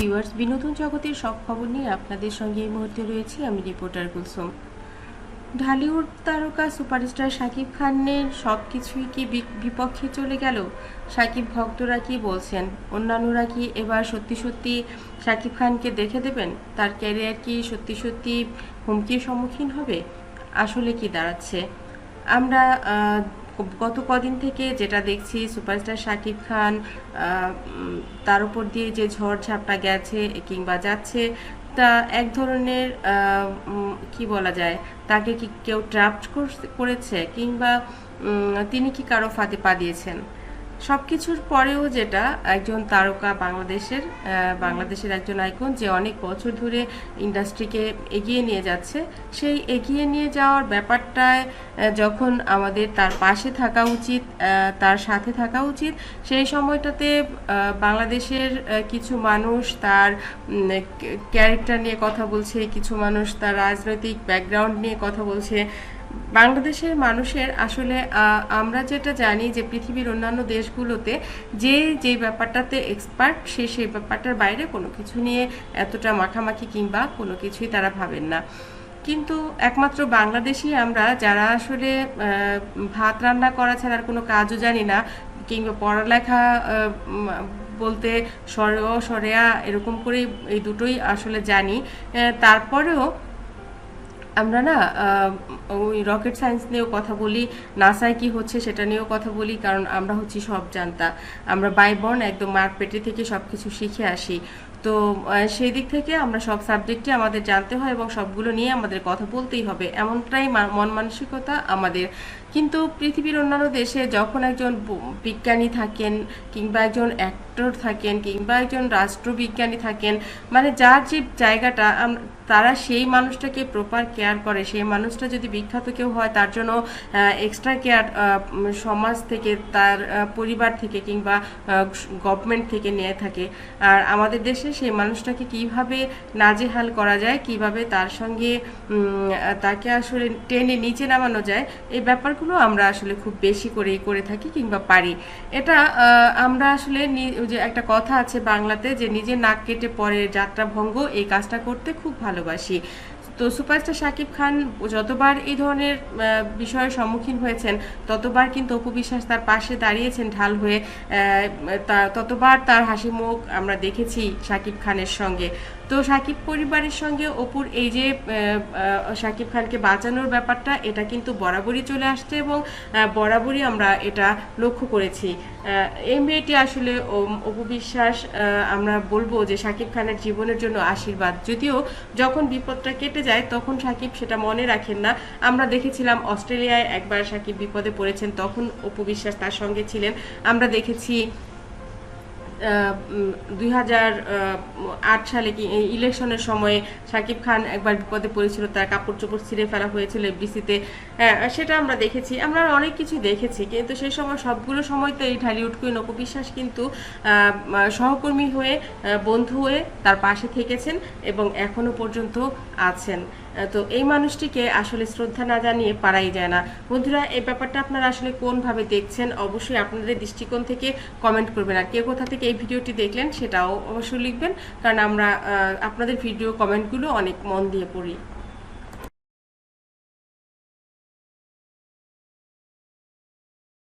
Viewers, বিনোদন জগতের সব খবর নিয়ে আপনাদের সঙ্গে এই মুহূর্তে রয়েছি আমি রিপোর্টার কুলসুম। ঢালিউড তারকা সুপারস্টার শাকিব খানের সব কিছুই কি বিপক্ষে চলে গেল? শাকিব ভক্তরা কি বলছেন? অন্যান্যরা কি এবার সত্যি সত্যি শাকিব খানকে দেখে দেবেন? তার ক্যারিয়ার কি সত্যি সত্যি হুমকির সম্মুখীন হবে? আসলে কি দাঁড়াচ্ছে? আমরা গত কদিন থেকে যেটা দেখছি, সুপারস্টার শাকিব খান তার উপর দিয়ে যে ঝড় ঝাপটা গেছে কিংবা যাচ্ছে, তা এক ধরনের কি বলা যায়, তাকে কি কেউ ট্রাফ্ট করেছে কিংবা তিনি কি কারও ফাঁদে পা দিয়েছেন? সব কিছুর পরেও যেটা একজন তারকা বাংলাদেশের বাংলাদেশের একজন আইকন যে অনেক বছর ধরে ইন্ডাস্ট্রিকে এগিয়ে নিয়ে যাচ্ছে, সেই এগিয়ে নিয়ে যাওয়ার ব্যাপারটায় যখন আমাদের তার পাশে থাকা উচিত তার সাথে থাকা উচিত, সেই সময়টাতে বাংলাদেশের কিছু মানুষ তার ক্যারেক্টার নিয়ে কথা বলছে, কিছু মানুষ তার রাজনৈতিক ব্যাকগ্রাউন্ড নিয়ে কথা বলছে বাংলাদেশের মানুষের আসলে আমরা যেটা জানি যে পৃথিবীর অন্যান্য দেশগুলোতে যে যে ব্যাপারটাতে এক্সপার্ট সে সেই ব্যাপারটার বাইরে কোনো কিছু নিয়ে এতটা মাখামাখি কিংবা কোনো কিছুই তারা ভাবেন না। কিন্তু একমাত্র বাংলাদেশি আমরা যারা আসলে ভাত রান্না করা ছাড়া আর কোনো কাজও জানি না কিংবা পড়ালেখা বলতে সরেও সরেয়া এরকম করেই এই দুটোই আসলে জানি। তারপরেও আমরা না ওই রকেট সায়েন্স নিয়েও কথা বলি নাসায় কি হচ্ছে সেটা নিয়েও কথা বলি, কারণ আমরা হচ্ছি সব জানতা। আমরা বাইবর্ন একদম মার পেটে থেকে সব কিছু শিখে আসি। তো সেই দিক থেকে আমরা সব সাবজেক্টে আমাদের জানতে হয় এবং সবগুলো নিয়ে আমাদের কথা বলতেই হবে। এমনটাই মন মানসিকতা আমাদের। কিন্তু পৃথিবীর অন্যান্য দেশে যখন একজন বিজ্ঞানী থাকেন কিংবা একজন অ্যাক্টর থাকেন কিংবা একজন রাষ্ট্রবিজ্ঞানী থাকেন মানে যার যে জায়গাটা তারা সেই মানুষটাকে প্রপার কেয়ার করে। সেই মানুষটা যদি বিখ্যাত কেউ হয়, তার জন্য এক্সট্রা কেয়ার সমাজ থেকে, তার পরিবার থেকে কিংবা গভর্নমেন্ট থেকে নিয়ে থাকে। আর আমাদের দেশে সেই মানুষটাকে কীভাবে নাজেহাল করা যায়, কীভাবে তার সঙ্গে তাকে আসলে টেনে নিচে নামানো যায়, এই ব্যাপারগুলো আমরা আসলে খুব বেশি করেই করে থাকি কিংবা পারি। এটা আমরা আসলে যে একটা কথা আছে বাংলাতে যে নিজে নাক কেটে পরে যাত্রা ভঙ্গ এই কাজটা করতে খুব ভালোবাসি। তো সুপারস্টার শাকিব খান যতবার এই ধরনের বিষয়ের সম্মুখীন হয়েছেন, ততবার কিন্তু অপু বিশ্বাস তার পাশে দাঁড়িয়েছেন ঢাল হয়ে ততবার তার হাসি মুখ আমরা দেখেছি শাকিব খানের সঙ্গে। তো সাকিব পরিবারের সঙ্গে অপুর এই যে শাকিব খানকে বাঁচানোর ব্যাপারটা, এটা কিন্তু বরাবরই চলে আসছে এবং বরাবরই আমরা এটা লক্ষ্য করেছি। এই মেয়েটি আসলে অপু বিশ্বাস আমরা বলব যে শাকিব খানের জীবনের জন্য আশীর্বাদ। যদিও যখন বিপদটা কেটে যায়, তখন সাকিব সেটা মনে রাখেন না। আমরা দেখেছিলাম অস্ট্রেলিয়ায় একবার সাকিব বিপদে পড়েছেন, তখন অপু বিশ্বাস তার সঙ্গে ছিলেন। আমরা দেখেছি দুই হাজার আট সালে কি ইলেকশনের সময়ে শাকিব খান একবার বিপদে পড়েছিল, তার কাপড় চোপড় ছিঁড়ে ফেলা হয়েছিল এফডিসিতে সেটা আমরা দেখেছি, আমরা অনেক কিছু দেখেছি, কিন্তু সেই সময় সবগুলো সময় তো এই ঢালিউড কুইন অপু বিশ্বাস কিন্তু সহকর্মী হয়ে বন্ধু হয়ে তার পাশে থেকেছেন এবং এখনও পর্যন্ত আছেন। তো এই মানুষটিকে আসলে শ্রদ্ধা না জানিয়ে পারাই যায় না। বন্ধুরা, এই ব্যাপারটা আপনারা আসলে কোনভাবে দেখছেন অবশ্যই আপনাদের দৃষ্টিকোণ থেকে কমেন্ট করবেন। আর কে কোথা থেকে এই ভিডিওটি দেখলেন সেটাও অবশ্যই লিখবেন, কারণ আমরা আপনাদের ভিডিও কমেন্টগুলো অনেক মন দিয়ে পড়ি।